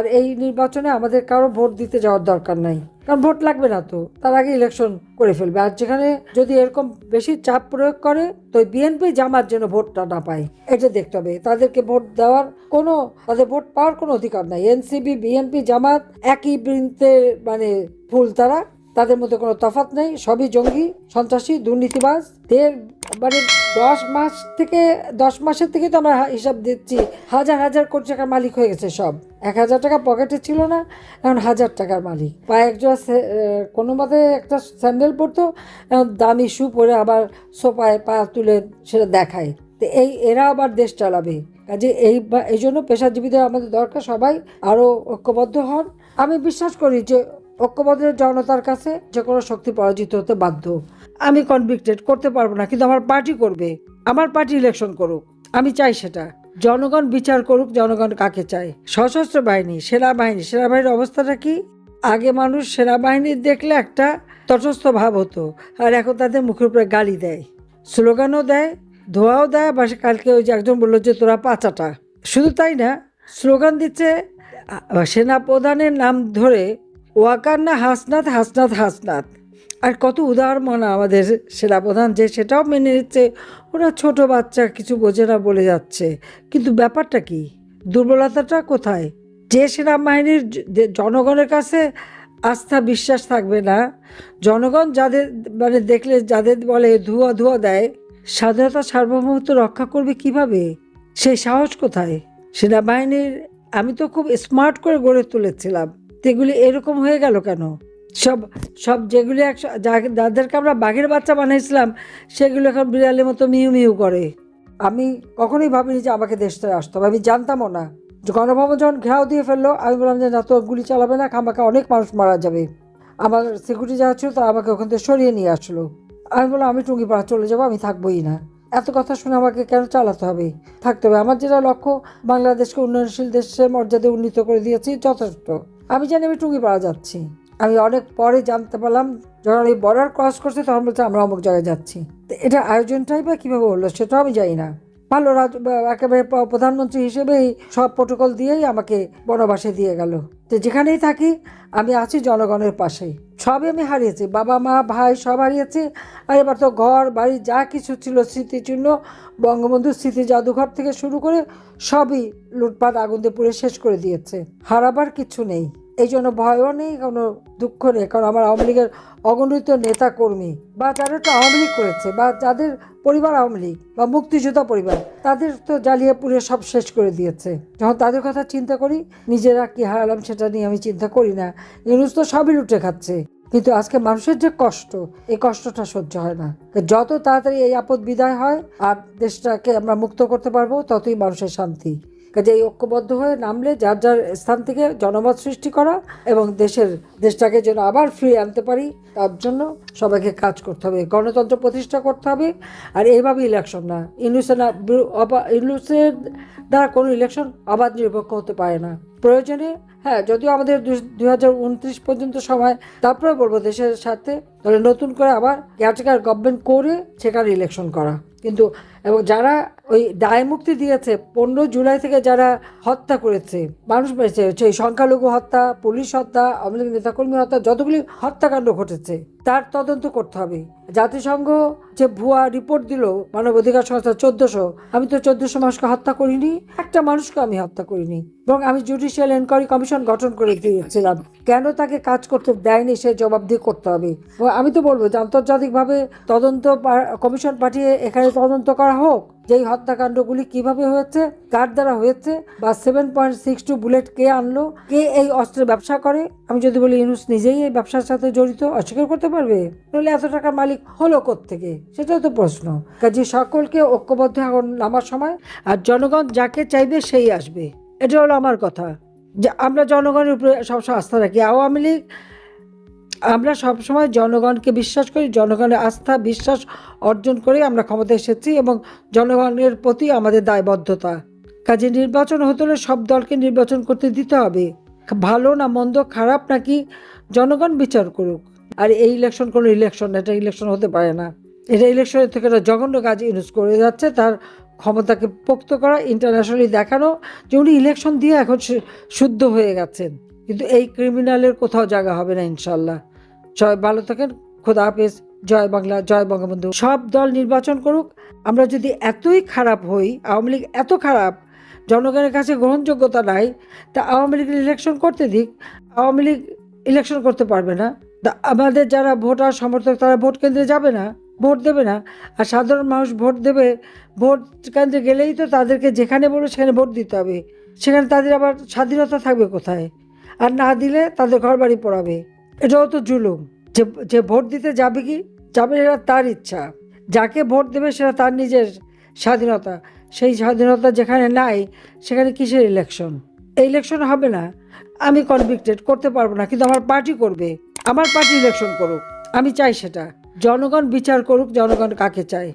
আর এই নির্বাচনে আমাদের কারও ভোট দিতে যাওয়ার দরকার নাই। কারণ ভোট লাগবে না তো। তার আগে ইলেকশন করে ফেলবে। আর যেখানে যদি এরকম বেশি চাপ প্রয়োগ করে, তো বিএনপি জামার জন্য ভোটটা না পায়। এটা দেখতে হবে, তাদেরকে ভোট দেওয়ার কোনো, তাদের ভোট পাওয়ার কোনো অধিকার নাই। এনসিবি বিএনপি জামাত, একই বৃন্তে মানে ফুল তারা তাদের মধ্যে কোনো তফাৎ নেই, সবই জঙ্গি, সন্ত্রাসী, দুর্নীতিবাজ। দেড় মানে দশ মাস থেকে, দশ মাসের থেকে তো আমরা হিসাব দিচ্ছি, হাজার হাজার কোটি টাকার মালিক হয়ে গেছে সব। এক হাজার টাকা পকেটে ছিল না, এখন হাজার টাকার মালিক। বা একজন কোনো মতে একটা স্যান্ডেল পরতো, এখন দামি শু পরে আবার সোফায় পা তুলে সেটা দেখায়। তো এই, এরা আবার দেশ চালাবে। কাজে এই এই জন্য পেশাজীবীদের আমাদের দরকার সবাই আরও ঐক্যবদ্ধ হন। আমি বিশ্বাস করি যে ঐক্যবদ্ধ জনতার কাছে যে কোনো শক্তি পরাজিত হতে বাধ্য। আমি কনভিক্টেড করতে পারব না, কিন্তু আমার পার্টি করবে। আমার পার্টি ইলেকশন করুক। আমি চাই সেটা। জনগণ বিচার করুক, জনগণ কাকে চায়? সশস্ত্র বাহিনী, সেনাবাহিনী, সেনাবাহিনীর অবস্থাটা কি? আগে মানুষ সেনাবাহিনী দেখলে একটা তটস্থ ভাব হতো, আর এখন তাদের মুখের উপরে গালি দেয়। স্লোগানও দেয়, ধোয়াও দেয় বা কালকে ওই যে একজন বলল যে, তোরা পাচাটা। শুধু তাই না, স্লোগান দিচ্ছে সেনা প্রধানের নাম ধরে ওয়াকান্না হাসনাথ হাসনাথ হাসনাথ আর কত উদাহরণ আমাদের সেনাপ্রধান যে সেটাও মেনে নিচ্ছে। ওরা ছোট বাচ্চা, কিছু বোঝে না বলে যাচ্ছে। কিন্তু ব্যাপারটা কি? দুর্বলতাটা কোথায়? যে সেনাবাহিনীর জনগণের কাছে আস্থা, বিশ্বাস থাকবে না, জনগণ যাদের মানে দেখলে যাদের বলে ধোয়া ধোয়া দেয়, স্বাধীনতা সার্বভৌমত্ব রক্ষা করবে কীভাবে? সেই সাহস কোথায়? সেনাবাহিনীর, আমি তো খুব স্মার্ট করে গড়ে তুলেছিলাম। সেগুলি এরকম হয়ে গেল কেন? সব সব যেগুলি এক যা- যাদেরকে আমরা বাঘের বাচ্চা বানিয়েছিলাম, সেগুলো এখন বিড়ালের মতো মিউ মিউ করে। আমি কখনোই ভাবিনি যে আমাকে দেশটা আসতে হবে। আমি জানতামও না। যে গণভবন যখন ঘেরাও দিয়ে ফেলল, আমি বললাম যে, না তো গুলি চালাবে না খামাকে অনেক মানুষ মারা যাবে। আমার সিকিউরিটি যারা ছিল, তারা আমাকে ওখান থেকে সরিয়ে নিয়ে আসলো। আমি বললাম, আমি টুঙ্গিপাড়া চলে যাব, আমি থাকবোই না। এত কথা শুনে আমাকে কেন চালাতে হবে? থাকতে হবে। আমার যেটা লক্ষ্য, বাংলাদেশকে উন্নয়নশীল দেশে মর্যাদা উন্নীত করে দিয়েছি যথেষ্ট। আমি জানি আমি টুঙ্গিপাড়া যাচ্ছি। আমি অনেক পরে জানতে পারলাম, যখন এই বর্ডার ক্রস করছে, তখন বলছে আমরা অমুক জায়গায় যাচ্ছি। এটা আয়োজনটাই বা কীভাবে হলো সেটাও আমি জানি না। ভালো রাজ একেবারে প্রধানমন্ত্রী হিসেবেই সব প্রোটোকল দিয়েই আমাকে বনবাসে দিয়ে গেল। তো যেখানেই থাকি, আমি আছি জনগণের পাশেই সবই আমি হারিয়েছি। বাবা, মা, ভাই, সব হারিয়েছি। আর এবার তো ঘর, বাড়ি, যা কিছু ছিল স্মৃতিচিহ্ন, বঙ্গবন্ধুর স্মৃতি জাদুঘর থেকে শুরু করে সবই লুটপাট, আগুন দিয়ে পুড়ে শেষ করে দিয়েছে। হারাবার কিছু নেই। এই জন্য ভয়ও নেই, কোনো দুঃখ নেই। কারণ আমার আওয়ামী লীগের অগণিত নেতা কর্মী বা যারা তো আওয়ামী লীগ করেছে বা যাদের পরিবার আওয়ামী লীগ বা মুক্তিযোদ্ধা পরিবার, তাদের তো জ্বালিয়ে পুড়ে সব শেষ করে দিয়েছে। যখন তাদের কথা চিন্তা করি, নিজেরা কী হারালাম সেটা নিয়ে আমি চিন্তা করি না। ইউনুস তো সবই লুটে খাচ্ছে। কিন্তু আজকে মানুষের যে কষ্ট, এই কষ্টটা সহ্য হয় না। যত তাড়াতাড়ি এই আপদ বিদায় হয় আর দেশটাকে আমরা মুক্ত করতে পারব, ততই মানুষের শান্তি। কাজে এই ঐক্যবদ্ধ হয়ে নামলে যার যার স্থান থেকে জনমত সৃষ্টি করা এবং দেশের দেশটাকে যেন আবার ফিরিয়ে আনতে পারি, তার জন্য সবাইকে কাজ করতে হবে, গণতন্ত্র প্রতিষ্ঠা করতে হবে। আর এইভাবে ইলেকশন না, ইউনুসের না ইউনুসের দ্বারা কোনো ইলেকশন অবাধ নিরপেক্ষ হতে পারে না। প্রয়োজনে হ্যাঁ যদিও আমাদের দুই হাজার উনত্রিশ পর্যন্ত সময় তারপরে বলব দেশের সাথে তাহলে নতুন করে আবার কেয়ারটেকার গভর্নমেন্ট করে সেখানে ইলেকশন করা। কিন্তু এবং যারা ওই দায় মুক্তি দিয়েছে, পনেরো জুলাই থেকে যারা হত্যা করেছে, মানুষ মেরেছে হচ্ছে সংখ্যালঘু হত্যা, পুলিশ হত্যা লীগ নেতাকর্মী হত্যা, যতগুলি হত্যাকাণ্ড ঘটেছে, তার তদন্ত করতে হবে। জাতিসংঘ যে ভুয়া রিপোর্ট দিল, মানবাধিকার সংস্থা চোদ্দশো, আমি তো চোদ্দশো মানুষকে হত্যা করিনি, একটা মানুষকে আমি হত্যা করিনি, এবং আমি জুডিশিয়াল এনকোয়ারি কমিশন গঠন করে দিয়েছিলাম। কেন তাকে কাজ করতে দেয়নি, সে জবাবদিহি করতে হবে। আমি তো বলব যে আন্তর্জাতিকভাবে তদন্ত কমিশন পাঠিয়ে এখানে তদন্ত করা হোক যে এই হত্যাকাণ্ডগুলি কীভাবে হয়েছে, কার দ্বারা হয়েছে, বা seven point six two bullet কে আনলো, কে এই অস্ত্রের ব্যবসা করে, আমি যদি বলি ইউনুস নিজেই এই ব্যবসার সাথে জড়িত, অস্বীকার করতে পারবে? তাহলে এত টাকার মালিক হলো থেকে সেটাও তো প্রশ্ন। কাজে সকলকে ঐক্যবদ্ধ এখন নামার সময়, আর জনগণ যাকে চাইবে সেই আসবে। এটা হলো আমার কথা। যে আমরা জনগণের উপরে সবসময় আস্থা রাখি। আওয়ামী লীগ আমরা সবসময় জনগণকে বিশ্বাস করি, জনগণের আস্থা, বিশ্বাস অর্জন করে আমরা ক্ষমতা এসেছি এবং জনগণের প্রতি আমাদের দায়বদ্ধতা। কাজে নির্বাচন হতে হলে সব দলকে নির্বাচন করতে দিতে হবে। ভালো না মন্দ, খারাপ নাকি জনগণ বিচার করুক। আর এই ইলেকশন কোনো ইলেকশন এটা ইলেকশন হতে পারে না। এটা ইলেকশনের থেকে একটা জঘন্য কাজ ইউজ করে যাচ্ছে, তার ক্ষমতাকে পোক্ত করা ইন্টারন্যাশনালি দেখানো, যে উনি ইলেকশন দিয়ে এখন শুদ্ধ হয়ে গেছেন। কিন্তু এই ক্রিমিনালের কোথাও জায়গা হবে না ইনশাল্লাহ। সবাই ভালো থাকেন। খোদা হাফেজ। জয় বাংলা, জয় বঙ্গবন্ধু। সব দল নির্বাচন করুক। আমরা যদি এতই খারাপ হই, আওয়ামী লীগ এত খারাপ, জনগণের কাছে গ্রহণযোগ্যতা নাই, তা আওয়ামী লীগ ইলেকশন করতে দিক। আওয়ামী লীগ ইলেকশন করতে পারবে না। আমাদের যারা ভোটার, সমর্থক, তারা ভোট কেন্দ্রে যাবে না, ভোট দেবে না। আর সাধারণ মানুষ ভোট দেবে, ভোট কেন্দ্রে গেলেই তো তাদেরকে যেখানে বলবে, সেখানে ভোট দিতে হবে। সেখানে তাদের আবার স্বাধীনতা থাকবে কোথায়? আর না দিলে তাদের ঘর বাড়ি পড়াবে। এটাও তো জুলুম। যে যে ভোট দিতে যাবে কি? যাবে সেটা তার ইচ্ছা। যাকে ভোট দেবে সেটা তার নিজের স্বাধীনতা। সেই স্বাধীনতা যেখানে নাই, সেখানে কিসের ইলেকশন এই ইলেকশন হবে না। আমি কনভিক্টেড করতে পারব না। কিন্তু আমার পার্টি করবে। আমার পার্টি ইলেকশন করুক। আমি চাই সেটা। জনগণ বিচার করুক, জনগণ কাকে চায়?